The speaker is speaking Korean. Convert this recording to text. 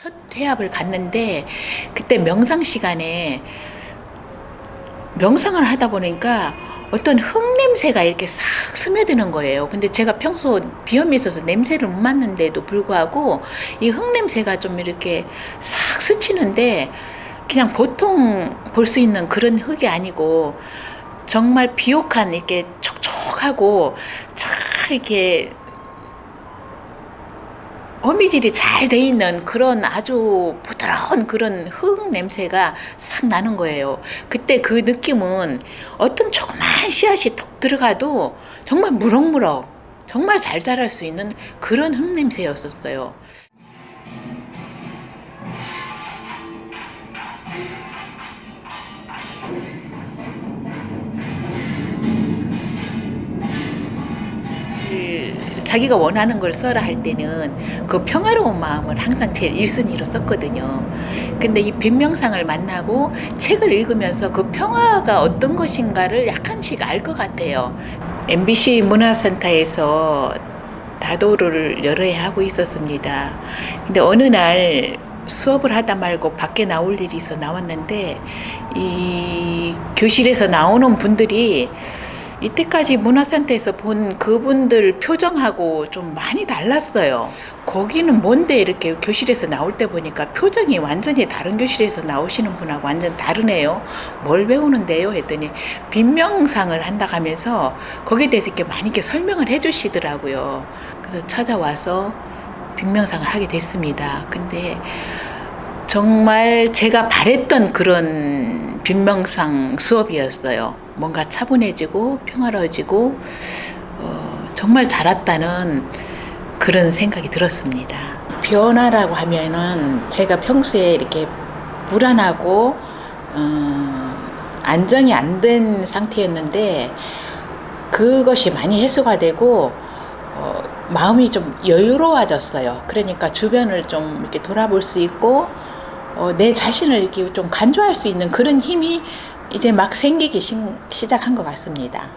첫 회합을 갔는데 그때 명상 시간에 명상을 하다 보니까 어떤 흙 냄새가 이렇게 싹 스며드는 거예요. 근데 제가 평소 비염이 있어서 냄새를 못 맡는데도 불구하고 이 흙 냄새가 좀 이렇게 싹 스치는데 그냥 보통 볼 수 있는 그런 흙이 아니고 정말 비옥한 이렇게 촉촉하고 잘 이렇게 어미질이 잘 돼 있는 그런 아주 부드러운 그런 흙 냄새가 싹 나는 거예요. 그때 그 느낌은 어떤 조그만 씨앗이 톡 들어가도 정말 무럭무럭 정말 잘 자랄 수 있는 그런 흙 냄새였었어요. 그 자기가 원하는 걸 써라 할 때는 그 평화로운 마음을 항상 제일 1순위로 썼거든요. 근데 이 빈명상을 만나고 책을 읽으면서 그 평화가 어떤 것인가를 약간씩 알 것 같아요. MBC 문화센터에서 다도를 여러 해 하고 있었습니다. 근데 어느 날 수업을 하다 말고 밖에 나올 일이 있어 나왔는데 이 교실에서 나오는 분들이 이때까지 문화센터에서 본 그분들 표정하고 좀 많이 달랐어요. 거기는 뭔데 이렇게 교실에서 나올 때 보니까 표정이 완전히 다른 교실에서 나오시는 분하고 완전 다르네요. 뭘 배우는데요? 했더니 빈명상을 한다 하면서 거기에 대해서 이렇게 많이 이렇게 설명을 해 주시더라고요. 그래서 찾아와서 빈명상을 하게 됐습니다. 근데 정말 제가 바랬던 그런 빈명상 수업이었어요. 뭔가 차분해지고 평화로워지고 어, 정말 자랐다는 그런 생각이 들었습니다. 변화라고 하면은 제가 평소에 이렇게 불안하고 어, 안정이 안 된 상태였는데 그것이 많이 해소가 되고 어, 마음이 좀 여유로워졌어요. 그러니까 주변을 좀 이렇게 돌아볼 수 있고 어, 내 자신을 이렇게 좀 간주할 수 있는 그런 힘이 이제 막 생기기 시, 시작한 것 같습니다.